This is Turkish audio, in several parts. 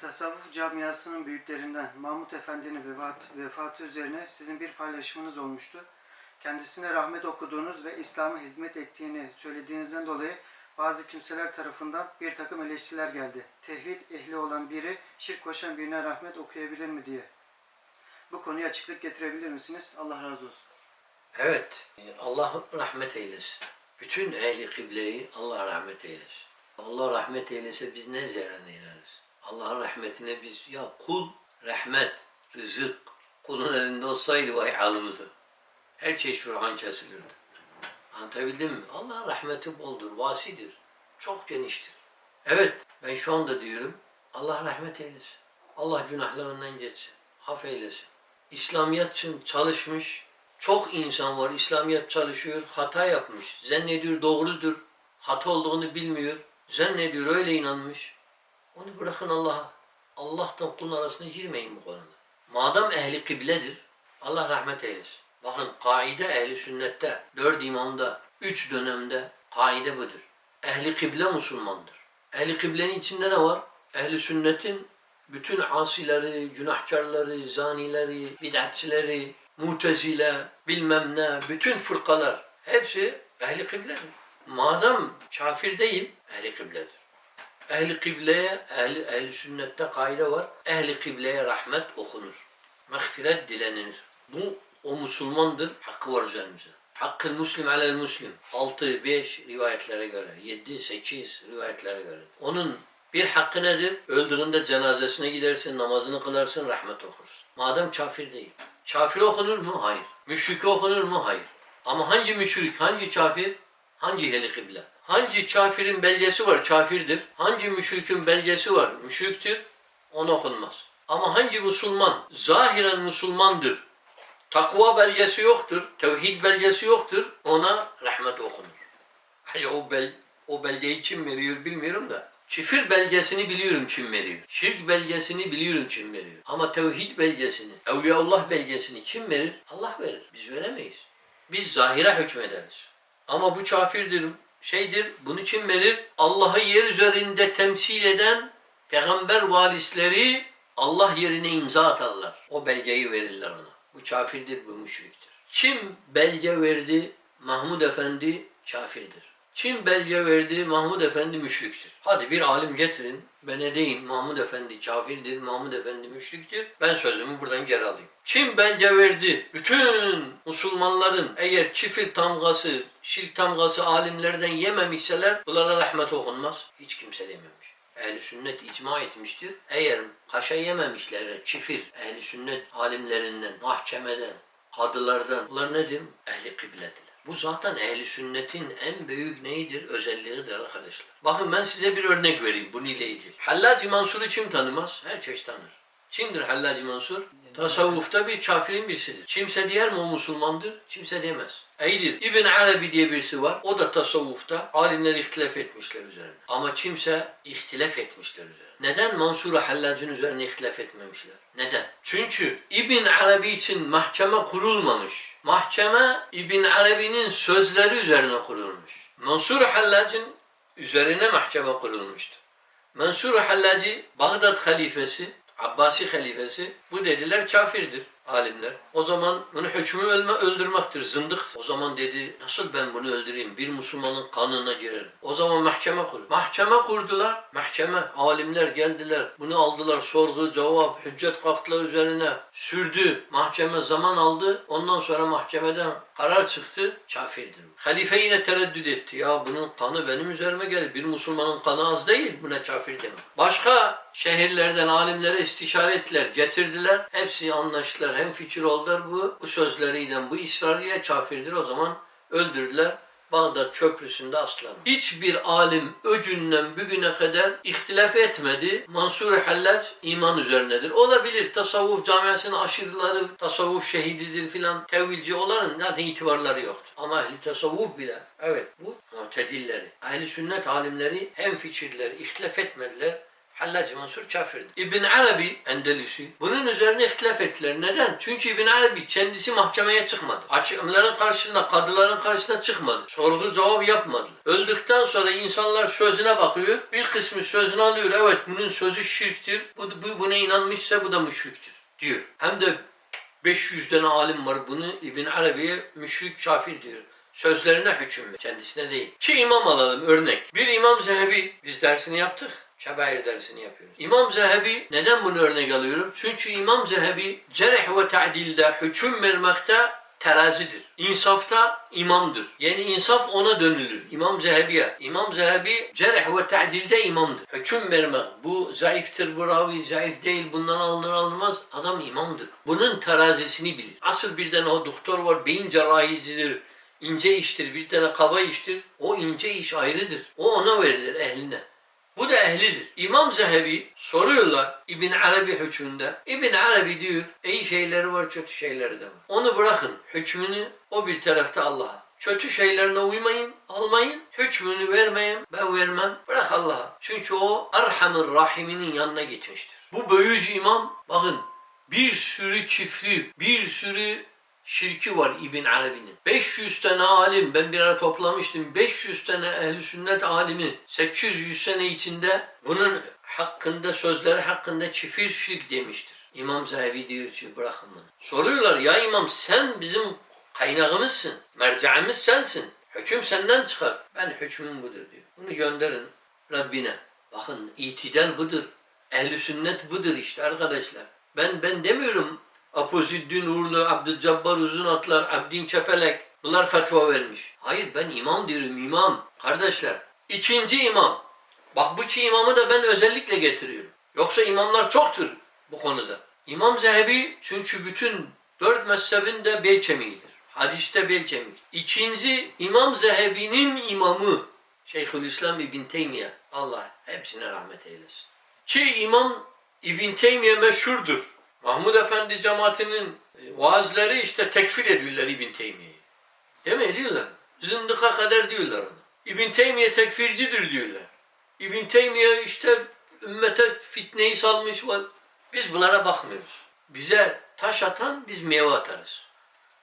Tasavvuf camiasının büyüklerinden Mahmut Efendi'nin vefat, vefatı üzerine sizin bir paylaşımınız olmuştu. Kendisine rahmet okuduğunuz ve İslam'a hizmet ettiğini söylediğinizden dolayı bazı kimseler tarafından bir takım eleştiriler geldi. Tevhid ehli olan biri şirk koşan birine rahmet okuyabilir mi diye. Bu konuya açıklık getirebilir misiniz? Allah razı olsun. Evet, Allah rahmet eylesin. Bütün ehli kıbleyi Allah rahmet eylesin. Allah rahmet eylese biz ne ziyaret ederiz? Allah'ın rahmetine biz, ya kul, rahmet, rızık, kulun elinde olsaydı vay halimize. Her çeşit Furkan kesilirdi. Anlatabildim mi? Allah'ın rahmeti boldur, vasidir. Çok geniştir. Evet, ben şu anda diyorum, Allah rahmet eylesin. Allah günahlarından geçsin, affeylesin. İslamiyet için çalışmış, çok insan var İslamiyet çalışıyor, hata yapmış. Zannediyor doğrudur, hata olduğunu bilmiyor. Zannediyor öyle inanmış. Onu bırakın Allah'a. Allah'tan kulun arasına girmeyin bu konuda. Madem ehli kıbledir, Allah rahmet eylesin. Bakın kaide ehli sünnette, dört imamda, üç dönemde kaide budur. Ehli kıble Müslümandır. Ehli kıblenin içinde ne var? Ehli sünnetin bütün asileri, günahkarları, zanileri, bid'atçileri, mutezile, bilmem ne, bütün fırkalar hepsi ehli kıbledir. Madem kafir değil, ehli kıbledir. Ehli kıbleye, ehli, ehli sünnette kaide var. Ehli kıbleye rahmet okunur. Mağfiret dilenilir. Bu o Müslümandır. Hakkı var üzerimize. Hakkı Müslim alel Müslim. 6, 5 rivayetlere göre. 7, 8 rivayetlere göre. Onun bir hakkı nedir? Öldüğünde cenazesine gidersin, namazını kılarsın, rahmet okursun. Madem kafir değil. Kafir okunur mu? Hayır. Müşrik okunur mu? Hayır. Ama hangi müşrik, hangi kafir, hangi ehli kıble? Hangi kafirin belgesi var? Kafirdir. Hangi müşrikin belgesi var? Müşriktir. Onu okunmaz. Ama hangi Müslüman zahiren Müslümandır, takva belgesi yoktur, tevhid belgesi yoktur, ona rahmet okunur. Hayır o, bel, o belgeyi kim veriyor bilmiyorum da. Çifir belgesini biliyorum kim veriyor. Şirk belgesini biliyorum kim veriyor. Ama tevhid belgesini, Evliyaullah belgesini kim verir? Allah verir. Biz veremeyiz. Biz zahire hükmederiz. Ama bu kafirdir, şeydir, bunu kim verir? Allah'ı yer üzerinde temsil eden peygamber varisleri Allah yerine imza atarlar. O belgeyi verirler ona. Bu kafirdir, bu müşriktir. Kim belge verdi? Mahmud Efendi kafirdir. Kim belge verdi? Mahmud Efendi müşriktir. Hadi bir alim getirin. Bana deyin Mahmud Efendi kafirdir, Mahmud Efendi müşriktir. Ben sözümü buradan geri alayım. Kim belge verdi? Bütün Müslümanların eğer çifir tamgası, şirk tamgası alimlerden yememişseler bunlara rahmet okunmaz. Hiç kimse dememiş. Ehli sünnet icma etmiştir. Eğer kaşa yememişler, çifir, ehli sünnet alimlerinden, mahkemeden, kadılardan, bunlar nedir? Ehli kıblediler. Bu zaten ehli sünnetin en büyük neyidir? Özelliğidir arkadaşlar. Bakın ben size bir örnek vereyim bunu ile ilgili. Hallacı Mansur'u kim tanımaz? Herkes tanır. Kimdir Hallacı Mansur? Tasavvufta bir kafirin birisidir. Kimse diyer mi o Müslümandır? Kimse demez. İyidir. İbn Arabi diye birisi var. O da tasavvufta. Alimler ihtilaf etmişler üzerine. Ama kimse ihtilaf etmişler üzerine. Neden Mansur Hallac'ın üzerine ihtilaf etmemişler? Neden? Çünkü İbn Arabi için mahkeme kurulmamış. Mahkeme İbn Arabi'nin sözleri üzerine kurulmuş. Mansur Hallac'ın üzerine mahkeme kurulmuştu. Mansur Hallacı Bağdat halifesi, Abbasi halifesi bu dediler kafirdir alimler. O zaman bunu hükmü ölme, öldürmektir, zındık. O zaman dedi nasıl ben bunu öldüreyim? Bir Müslümanın kanına girerim. O zaman mahkeme kur. Mahkeme kurdular. Mahkeme, alimler geldiler. Bunu aldılar sorgu, cevap, hüccet kalktılar üzerine. Sürdü. Mahkeme zaman aldı. Ondan sonra mahkemeden karar çıktı. Kafirdir. Halife yine tereddüt etti. Ya bunun kanı benim üzerime gelir. Bir Müslümanın kanı az değil. Buna kafir demem. Başka şehirlerden alimlere istişare ettiler. Getirdiler. Hepsi anlaştılar. Hem fikir oldular bu. Bu sözleriyle bu ısrarıya kafirdir. O zaman öldürdüler. Bağdat köprüsünde aslanı. Hiçbir alim öcünden bugüne kadar ihtilaf etmedi. Mansur Hallac iman üzerinedir. Olabilir tasavvuf camiasının aşırıları, tasavvuf şehididir filan tevvilci olanın zaten itibarları yoktur. Ama ehli tasavvuf bile evet bu mutedilleri, ehli sünnet alimleri hem fikirleri ihtilaf etmediler. Hallacı Mansur kafirdir. İbn Arabi Endelüsü bunun üzerine ihtilaf ettiler. Neden? Çünkü İbn Arabi kendisi mahkemeye çıkmadı. Hakimlerin karşısında, kadıların karşısına çıkmadı. Sorgu cevap yapmadı. Öldükten sonra insanlar sözüne bakıyor. Bir kısmı sözünü alıyor. Evet bunun sözü şirktir. Bu, bu buna inanmışsa bu da müşriktir diyor. Hem de 500 tane alim var bunu İbn Arabi'ye müşrik kafir diyor. Sözlerine hüküm kendisine değil. Ki imam alalım örnek. Bir İmam Zehebi biz dersini yaptık. Şebair dersini yapıyoruz. İmam Zehebi neden bunu örnek alıyorum? Çünkü İmam Zehebi cerh ve ta'dilde hüküm vermekte terazidir. İnsafta imamdır. Yani insaf ona dönülür. İmam Zehebi'ye. İmam Zehebi cerh ve ta'dilde imamdır. Hüküm vermek. Bu zayıftır, bu ravi zayıf değil, bundan alınır alınmaz. Adam imamdır. Bunun terazisini bilir. Asıl bir tane o doktor var, beyin cerrahicidir. ince iştir, bir tane kaba iştir. O ince iş ayrıdır. O ona verilir ehline. Bu da ehlidir. İmam Zehebi soruyorlar İbn Arabi hükmünde. İbn Arabi diyor iyi şeyleri var kötü şeyleri de var. Onu bırakın hükmünü o bir tarafta Allah'a. Kötü şeylerine uymayın, almayın. Hükmünü vermeyin, ben vermem. Bırak Allah'a. Çünkü o Erhamur Rahim'inin yanına gitmiştir. Bu böyücü imam bakın bir sürü çiftli, bir sürü şirki var İbn Arabi'nin. 500 tane alim ben bir ara toplamıştım. 500 tane ehli sünnet alimi 800 sene içinde bunun hakkında sözleri hakkında çifir şirk demiştir. İmam Zehebi diyor ki bırakın bunu. Soruyorlar ya imam sen bizim kaynağımızsın. Merceğimiz sensin. Hüküm senden çıkar. Ben hükmüm budur diyor. Bunu gönderin Rabbine. Bakın itidal budur. Ehli sünnet budur işte arkadaşlar. Ben ben demiyorum Apoziddin Uğurlu, Abdülcabbar Uzunatlar, Abdin Çepelek bunlar fetva vermiş. Hayır ben imam diyorum imam. Kardeşler ikinci imam. Bak bu iki imamı da ben özellikle getiriyorum. Yoksa imamlar çoktur bu konuda. İmam Zehebi çünkü bütün dört mezhebin de bel kemiğidir. Hadiste bel kemiği. İkinci İmam Zehebi'nin imamı Şeyhülislam İbn Teymiye. Allah hepsine rahmet eylesin. Ki İmam İbn Teymiye meşhurdur. Mahmud Efendi cemaatinin e, vaazları işte tekfir ediyorlar İbn Teymiye'yi. Değil mi? Ediyorlar. Zındıka kadar diyorlar ona. İbn Teymiye tekfircidir diyorlar. İbn Teymiye işte ümmete fitneyi salmış var. Biz bunlara bakmıyoruz. Bize taş atan biz meyve atarız.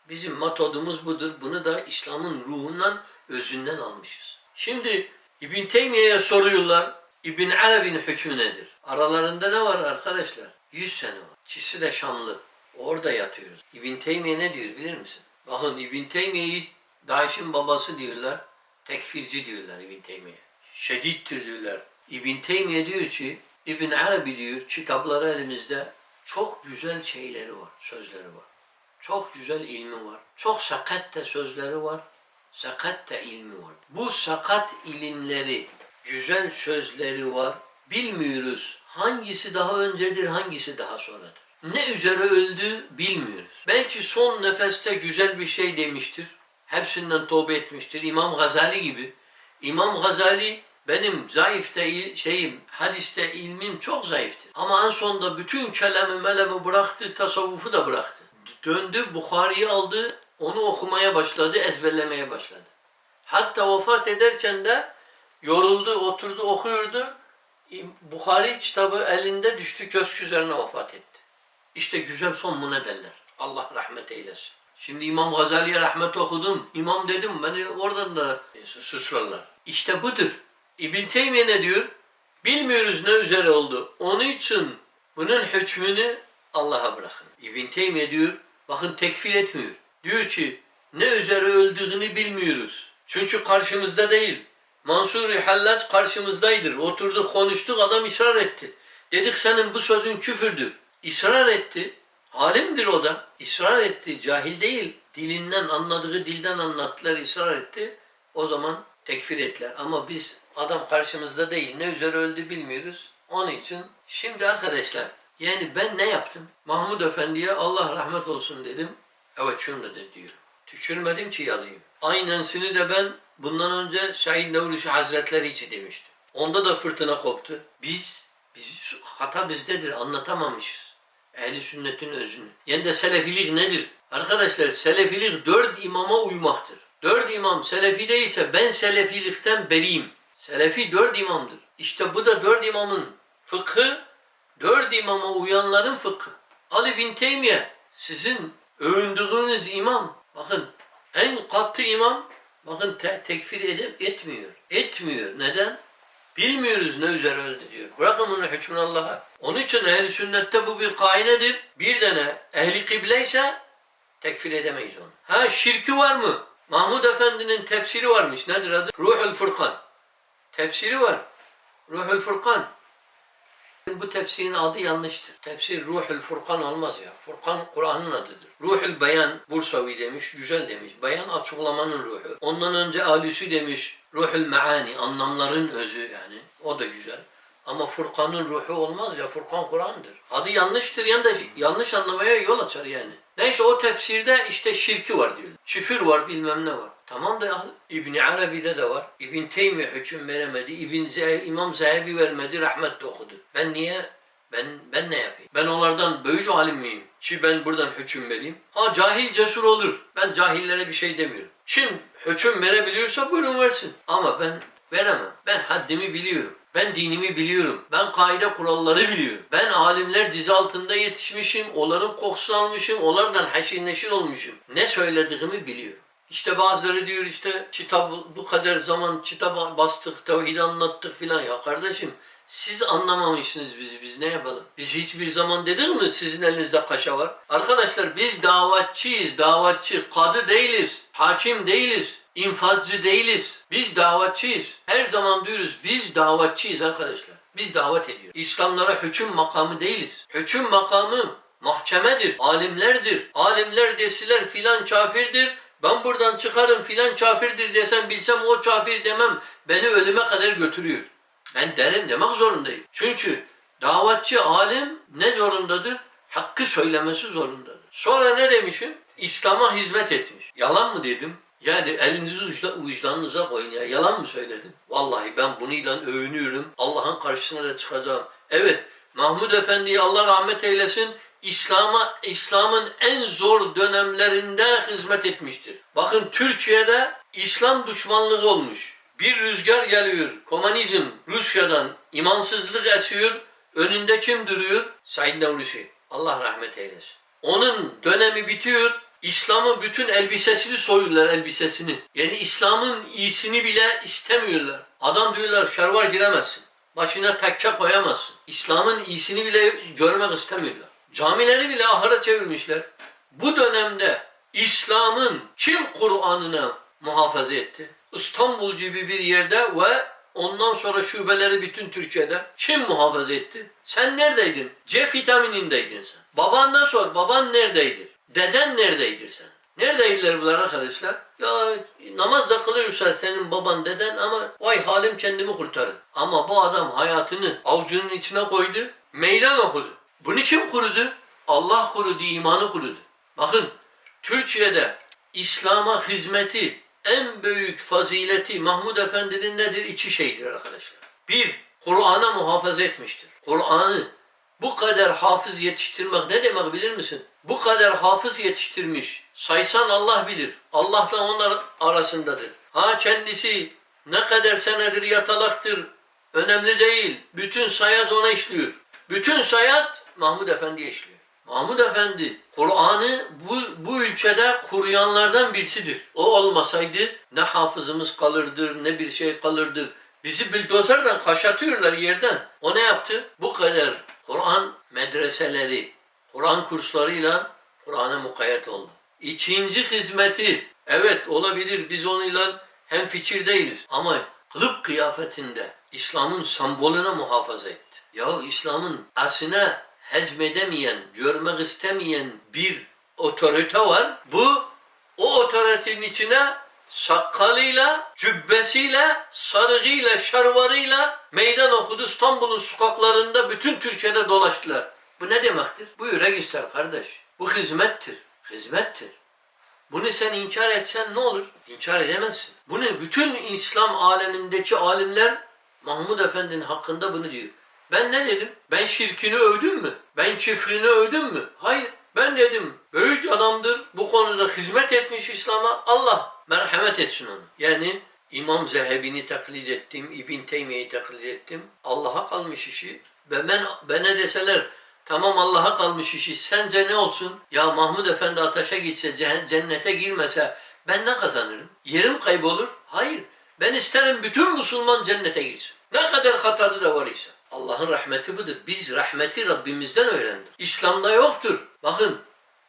Bizim metodumuz budur. Bunu da İslam'ın ruhundan, özünden almışız. Şimdi İbn Teymiye'ye soruyorlar. İbn Arabi'nin hükmü nedir? Aralarında ne var arkadaşlar? 100 sene var. İkisi de Şamlı. Orada yatıyoruz. İbn Teymiye ne diyor bilir misin? Bakın İbn Teymiye'yi Daiş'in babası diyorlar. Tekfirci diyorlar İbn Teymiye. Şedittir diyorlar. İbn Teymiye diyor ki İbn Arabi diyor kitapları elimizde çok güzel şeyleri var, sözleri var. Çok güzel ilmi var. Çok sakat da sözleri var. Sakat da ilmi var. Bu sakat ilimleri, güzel sözleri var. Bilmiyoruz hangisi daha öncedir, hangisi daha sonradır. Ne üzere öldü bilmiyoruz. Belki son nefeste güzel bir şey demiştir. Hepsinden tövbe etmiştir. İmam Gazali gibi. İmam Gazali benim zayıfte il- şeyim, hadiste ilmim çok zayıftı. Ama en sonunda bütün kelamı melemi bıraktı, tasavvufu da bıraktı. Döndü, Bukhari'yi aldı, onu okumaya başladı, ezberlemeye başladı. Hatta vefat ederken de yoruldu, oturdu, okuyordu. Bukhari kitabı elinde düştü, köşk üzerine vefat etti. İşte güzel son bu ne derler. Allah rahmet eylesin. Şimdi İmam Gazali'ye rahmet okudum. İmam dedim beni oradan da suçlarlar. İşte budur. İbn Teymiye ne diyor? Bilmiyoruz ne üzere oldu. Onun için bunun hükmünü Allah'a bırakın. İbn Teymiye diyor, bakın tekfir etmiyor. Diyor ki ne üzere öldüğünü bilmiyoruz. Çünkü karşımızda değil. Mansur-i Hallac karşımızdaydır. Oturduk konuştuk adam ısrar etti. Dedik senin bu sözün küfürdür. İsrar etti. Alimdir o da. İsrar etti. Cahil değil. Dilinden anladığı dilden anlattılar, ısrar etti. O zaman tekfir ettiler. Ama biz adam karşımızda değil. Ne üzere öldü bilmiyoruz. Onun için şimdi arkadaşlar yani ben ne yaptım? Mahmud Efendi'ye Allah rahmet olsun dedim. Evet şunu da diyor. Tükürmedim ki yalayım. Aynensini de ben bundan önce Said Nursi Hazretleri için demiştim. Onda da fırtına koptu. Biz, biz hata bizdedir anlatamamışız. Ehli sünnetin özünü. Yani de selefilik nedir? Arkadaşlar selefilik dört imama uymaktır. Dört imam selefi değilse ben selefilikten beriyim. Selefi dört imamdır. İşte bu da dört imamın fıkhı dört imama uyanların fıkhı. Ali bin Teymiye sizin övündüğünüz imam bakın en katı imam bakın te- tekfir edip etmiyor. Etmiyor. Neden? Bilmiyoruz ne üzere öldü diyor. Bırakın bunu hükmün Allah'a. Onun için ehl sünnette bu bir kainedir. Bir tane ehli kıble ise tekfir edemeyiz onu. Ha şirki var mı? Mahmud Efendi'nin tefsiri varmış. Nedir adı? Ruhul Furkan. Tefsiri var. Ruhul Furkan. Bu tefsirin adı yanlıştır. Tefsir Ruhul Furkan olmaz ya. Furkan Kur'an'ın adıdır. Ruhul Beyan Bursavi demiş, güzel demiş. Beyan açıklamanın ruhu. Ondan önce Alüsü demiş, Ruhul Meani, anlamların özü yani. O da güzel. Ama Furkan'ın ruhu olmaz ya. Furkan Kur'an'dır. Adı yanlıştır yani da yanlış anlamaya yol açar yani. Neyse o tefsirde işte şirki var diyor. Küfür var bilmem ne var. Tamam da İbn Arabi'de de var. İbn Teymiye hüküm veremedi. İbn Ze İmam Zehebi vermedi. Rahmet okudu. Ben niye ben ben ne yapayım? Ben onlardan böyücü alim miyim? Ki ben buradan hüküm vereyim. Ha cahil cesur olur. Ben cahillere bir şey demiyorum. Kim hüküm verebiliyorsa buyurun versin. Ama ben veremem. Ben haddimi biliyorum. Ben dinimi biliyorum. Ben kaide kuralları biliyorum. Ben alimler dizi altında yetişmişim. Onların kokusunu almışım. Onlardan haşir neşir olmuşum. Ne söylediğimi biliyorum. İşte bazıları diyor işte kitap bu kadar zaman kitaba bastık, tevhid anlattık filan. Ya kardeşim siz anlamamışsınız bizi, biz ne yapalım? Biz hiçbir zaman dedik mi sizin elinizde kaşa var? Arkadaşlar biz davatçıyız, davatçı. Kadı değiliz, hakim değiliz, infazcı değiliz. Biz davatçıyız. Her zaman diyoruz biz davatçıyız arkadaşlar. Biz davet ediyoruz. İslamlara hüküm makamı değiliz. Hüküm makamı mahkemedir, alimlerdir. Alimler deseler filan kafirdir. Ben buradan çıkarım filan kafirdir desem bilsem o kafir demem. Beni ölüme kadar götürüyor. Ben derim demek zorundayım. Çünkü davatçı alim ne zorundadır? Hakkı söylemesi zorundadır. Sonra ne demişim? İslam'a hizmet etmiş. Yalan mı dedim? Yani elinizi vicdan- vicdanınıza koyun ya. Yalan mı söyledim? Vallahi ben bununla övünüyorum. Allah'ın karşısına da çıkacağım. Evet, Mahmud Efendi'yi Allah rahmet eylesin. İslam'a İslam'ın en zor dönemlerinde hizmet etmiştir. Bakın Türkiye'de İslam düşmanlığı olmuş. Bir rüzgar geliyor. Komünizm Rusya'dan imansızlık esiyor. Önünde kim duruyor? Said Nursi. Allah rahmet eylesin. Onun dönemi bitiyor. İslam'ın bütün elbisesini soyuyorlar elbisesini. Yani İslam'ın iyisini bile istemiyorlar. Adam diyorlar şervar giremezsin. Başına tekke koyamazsın. İslam'ın iyisini bile görmek istemiyorlar. Camileri bile ahıra çevirmişler. Bu dönemde İslam'ın kim Kur'an'ını muhafaza etti? İstanbul gibi bir yerde ve ondan sonra şubeleri bütün Türkiye'de kim muhafaza etti? Sen neredeydin? C vitaminindeydin sen. Babandan sor, baban neredeydi? Deden neredeydi sen? Neredeydiler bunlar arkadaşlar? Ya namaz da kılıyorsa senin baban deden ama vay halim kendimi kurtarın. Ama bu adam hayatını avucunun içine koydu, meydan okudu. Bunu kim kurudu? Allah kurudu, imanı kurudu. Bakın Türkiye'de İslam'a hizmeti en büyük fazileti Mahmud Efendi'nin nedir? İki şeydir arkadaşlar. Bir, Kur'an'a muhafaza etmiştir. Kur'an'ı bu kadar hafız yetiştirmek ne demek bilir misin? Bu kadar hafız yetiştirmiş. Saysan Allah bilir. Allah onlar arasındadır. Ha kendisi ne kadar senedir yatalaktır. Önemli değil. Bütün sayat ona işliyor. Bütün sayat Mahmud Efendi'ye işliyor. Mahmud Efendi Kur'an'ı bu, bu ülkede kuruyanlardan birisidir. O olmasaydı ne hafızımız kalırdır ne bir şey kalırdır. Bizi bildozerden kaşatıyorlar yerden. O ne yaptı? Bu kadar Kur'an medreseleri, Kur'an kurslarıyla Kur'an'a mukayyet oldu. İkinci hizmeti, evet olabilir biz onunla hem fikir değiliz ama kılık kıyafetinde İslam'ın sembolüne muhafaza etti. Ya İslam'ın asine hezmedemeyen, görmek istemeyen bir otorite var. Bu o otoritenin içine sakalıyla, cübbesiyle, sarığıyla, şarvarıyla meydan okudu. İstanbul'un sokaklarında bütün Türkiye'de dolaştılar. Bu ne demektir? Buyur göster kardeş. Bu hizmettir. Hizmettir. Bunu sen inkar etsen ne olur? İnkar edemezsin. Bunu bütün İslam alemindeki alimler Mahmud Efendi'nin hakkında bunu diyor. Ben ne dedim? Ben şirkini övdüm mü? Ben küfrünü övdüm mü? Hayır. Ben dedim büyük adamdır. Bu konuda hizmet etmiş İslam'a. Allah merhamet etsin onu. Yani İmam Zehebi'ni taklit ettim, İbn Teymiye'yi taklit ettim. Allah'a kalmış işi. Ve ben, bana deseler tamam Allah'a kalmış işi sence ne olsun? Ya Mahmud Efendi ateşe gitse cennete girmese ben ne kazanırım? Yerim kaybolur? Hayır. Ben isterim bütün Müslüman cennete girsin. Ne kadar hatalı da var ise. Allah'ın rahmeti budur. Biz rahmeti Rabbimizden öğrendik. İslam'da yoktur. Bakın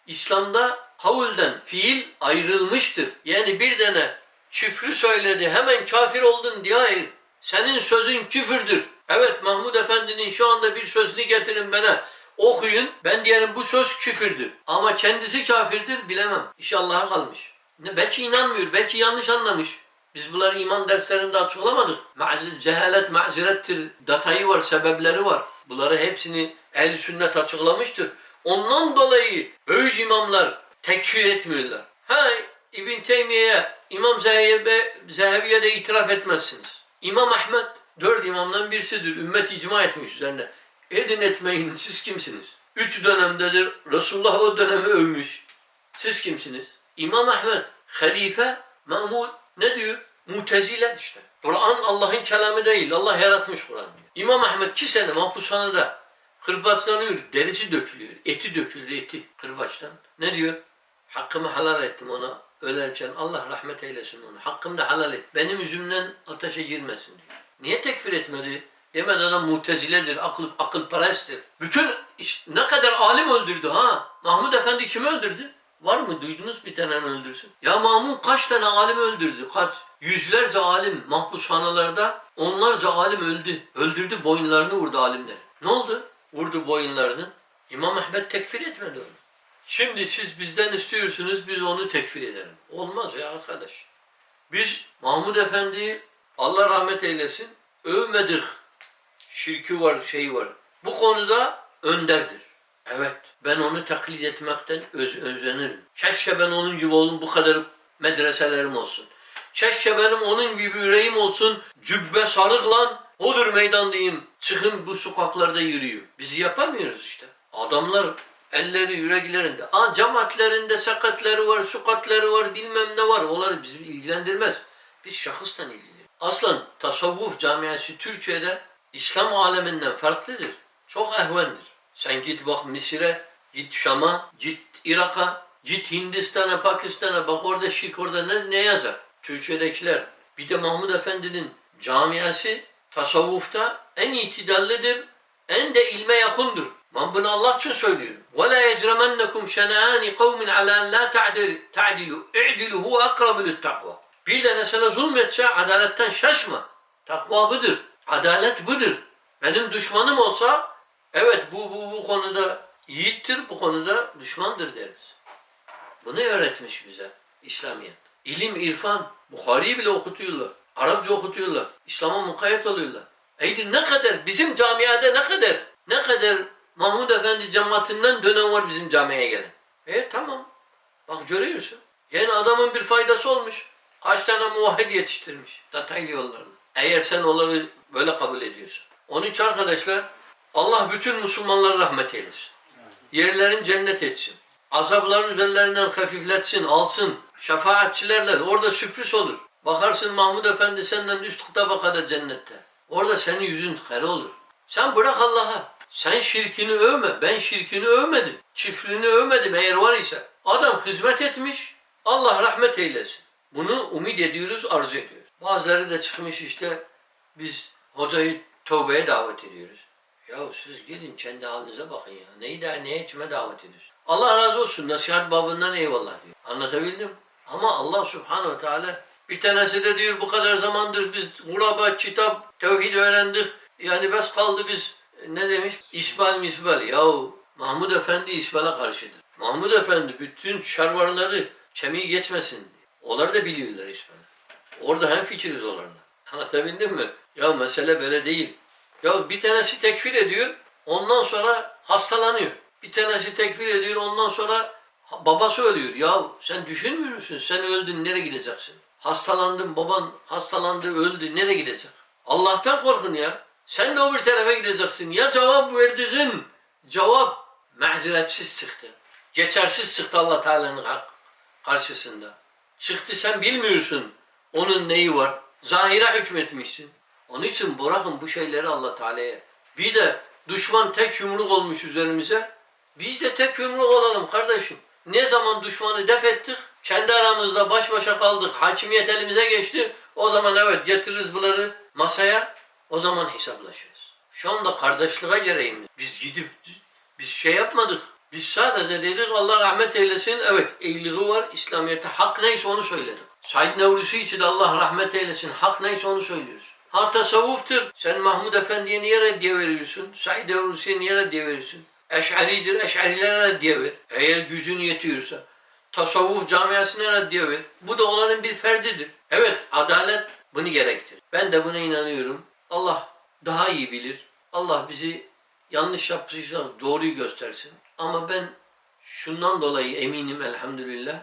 İslam'da kavulden fiil ayrılmıştır. Yani bir tane küfrü söyledi hemen kafir oldun diye hayır. Senin sözün küfürdür. Evet Mahmud Efendi'nin şu anda bir sözünü getirin bana okuyun. Ben diyelim bu söz küfürdür. Ama kendisi kafirdir bilemem. İş Allah'a kalmış. Belki inanmıyor, belki yanlış anlamış. Biz bunları iman derslerinde açıklamadık. Ma'zir, cehalet mazirettir. Datayı var, sebepleri var. Bunları hepsini ehl sünnet açıklamıştır. Ondan dolayı böyük imamlar tekfir etmiyorlar. Ha İbn Teymiye'ye, İmam Zehebi, Zehebi'ye de itiraf etmezsiniz. İmam Ahmet dört imamdan birisidir. Ümmet icma etmiş üzerine. Edin etmeyin siz kimsiniz? Üç dönemdedir. Resulullah o dönemi övmüş. Siz kimsiniz? İmam Ahmet, halife, mamul ne diyor? Mutezile işte. Kur'an Allah'ın kelamı değil. Allah yaratmış Kur'an'ı. İmam Ahmet iki sene mahpushanede kırbaçlanıyor. Derisi dökülüyor. Eti dökülüyor eti kırbaçtan. Ne diyor? Hakkımı halal ettim ona. Ölerken Allah rahmet eylesin onu. Hakkımı da halal et. Benim yüzümden ateşe girmesin diyor. Niye tekfir etmedi? Demedi adam muteziledir, akıl, akılperesttir. Bütün iş- ne kadar alim öldürdü ha? Mahmud Efendi kimi öldürdü? Var mı? Duydunuz bir tane öldürsün. Ya Mahmud kaç tane alim öldürdü? Kaç? Yüzlerce alim mahpushanelerde onlarca alim öldü. Öldürdü boyunlarını vurdu alimler. Ne oldu? Vurdu boyunlarını. İmam Ahmet tekfir etmedi onu. Şimdi siz bizden istiyorsunuz biz onu tekfir edelim. Olmaz ya arkadaş. Biz Mahmud Efendi'yi Allah rahmet eylesin övmedik. Şirki var, şey var. Bu konuda önderdir. Evet. Ben onu taklit etmekten öz, özenirim. Keşke ben onun gibi olun bu kadar medreselerim olsun. Keşke benim onun gibi yüreğim olsun. Cübbe sarıklan odur meydandayım. Çıkın bu sokaklarda yürüyün. Biz yapamıyoruz işte. Adamlar elleri yüreklerinde. Aa, cemaatlerinde sakatları var, sukatları var, bilmem ne var. Onları bizi ilgilendirmez. Biz şahıstan ilgileniyoruz. Aslan tasavvuf camiası Türkiye'de İslam aleminden farklıdır. Çok ehvendir. Sen git bak Mısır'a, git Şam'a, git Irak'a, git Hindistan'a, Pakistan'a bak orada şirk orada ne, ne yazar? Türkiye'dekiler. Bir de Mahmud Efendi'nin camiası tasavvufta en itidallidir, en de ilme yakındır. Ben bunu Allah için söylüyorum. وَلَا يَجْرَمَنَّكُمْ شَنَآنِ قَوْمٍ عَلَى أَنْ لَا تَعْدِلُوا اِعْدِلُوا هُوَ أَقْرَبُ لِلتَّقْوَى Bir tane sana zulmetse adaletten şaşma. Takva budur. Adalet budur. Benim düşmanım olsa evet bu bu bu konuda yiğittir, bu konuda düşmandır deriz. Bunu öğretmiş bize İslamiyet. İlim, irfan, Bukhari'yi bile okutuyorlar. Arapça okutuyorlar. İslam'a mukayyet oluyorlar. Eydir ne kadar bizim camiada ne kadar ne kadar Mahmud Efendi cemaatinden dönem var bizim camiye gelen. E tamam. Bak görüyorsun. Yani adamın bir faydası olmuş. Kaç tane muvahhid yetiştirmiş. Detaylı yollarla. Eğer sen onları böyle kabul ediyorsun. Onun için arkadaşlar Allah bütün Müslümanlara rahmet eylesin. Yerlerin cennet etsin. Azapların üzerlerinden hafifletsin, alsın. Şefaatçilerle orada sürpriz olur. Bakarsın Mahmud Efendi senden üst tabakada cennette. Orada senin yüzün kare olur. Sen bırak Allah'a. Sen şirkini övme. Ben şirkini övmedim. Çiftliğini övmedim eğer var ise. Adam hizmet etmiş. Allah rahmet eylesin. Bunu umut ediyoruz, arzu ediyoruz. Bazıları da çıkmış işte biz hocayı tövbeye davet ediyoruz. Ya siz gidin kendi halinize bakın ya. Neyi daha neye kime davet ediyorsun? Allah razı olsun. Nasihat babından eyvallah diyor. Anlatabildim. Ama Allah subhanehu ve teala bir tanesi de diyor bu kadar zamandır biz guraba, kitap, tevhid öğrendik. Yani bes kaldı biz ne demiş? İsbal misbal. Yahu Mahmud Efendi İsbal'a karşıdır. Mahmud Efendi bütün şarvarları kemiği geçmesin diye. Onlar da biliyorlar İsbal'ı. Orada hem fikiriz onlarla. Anlatabildim mi? Ya mesele böyle değil. Ya bir tanesi tekfir ediyor, ondan sonra hastalanıyor. Bir tanesi tekfir ediyor, ondan sonra babası ölüyor. Ya sen düşünmüyor musun? Sen öldün, nereye gideceksin? Hastalandın, baban hastalandı, öldü, nereye gidecek? Allah'tan korkun ya. Sen de o bir tarafa gideceksin. Ya cevap verdiğin cevap mazeretsiz çıktı. Geçersiz çıktı Allah Teala'nın karşısında. Çıktı sen bilmiyorsun onun neyi var. Zahire hükmetmişsin. Onun için bırakın bu şeyleri Allah Teala'ya. Bir de Düşman tek yumruk olmuş üzerimize. Biz de tek yumruk olalım kardeşim. Ne zaman düşmanı def ettik, kendi aramızda baş başa kaldık, hakimiyet elimize geçti. O zaman evet getiririz bunları masaya, o zaman hesaplaşırız. Şu anda kardeşliğe gereğimiz. Biz gidip, biz şey yapmadık. Biz sadece dedik Allah rahmet eylesin. Evet iyiliği var. İslamiyet'te hak neyse onu söyledik. Said Nursi için de Allah rahmet eylesin. Hak neyse onu söylüyoruz. Ha tasavvuftur. Sen Mahmud Efendi'ye niye reddiye veriyorsun? Said Nursi'ye niye reddiye veriyorsun? Eş'aridir. Eş'arilere reddiye ver. Eğer gücün yetiyorsa. Tasavvuf camiasına reddiye ver. Bu da onların bir ferdidir. Evet adalet bunu gerektirir. Ben de buna inanıyorum. Allah daha iyi bilir. Allah bizi yanlış yaptıysak doğruyu göstersin. Ama ben şundan dolayı eminim elhamdülillah.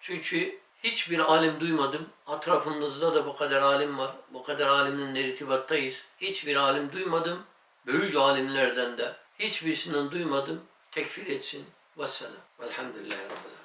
Çünkü hiçbir alim duymadım. Etrafımızda da bu kadar alim var. Bu kadar alimle irtibattayız. Hiçbir alim duymadım. Büyük alimlerden de hiçbirisinden duymadım. Tekfir etsin. Vesselam. Velhamdülillahi Rabbil.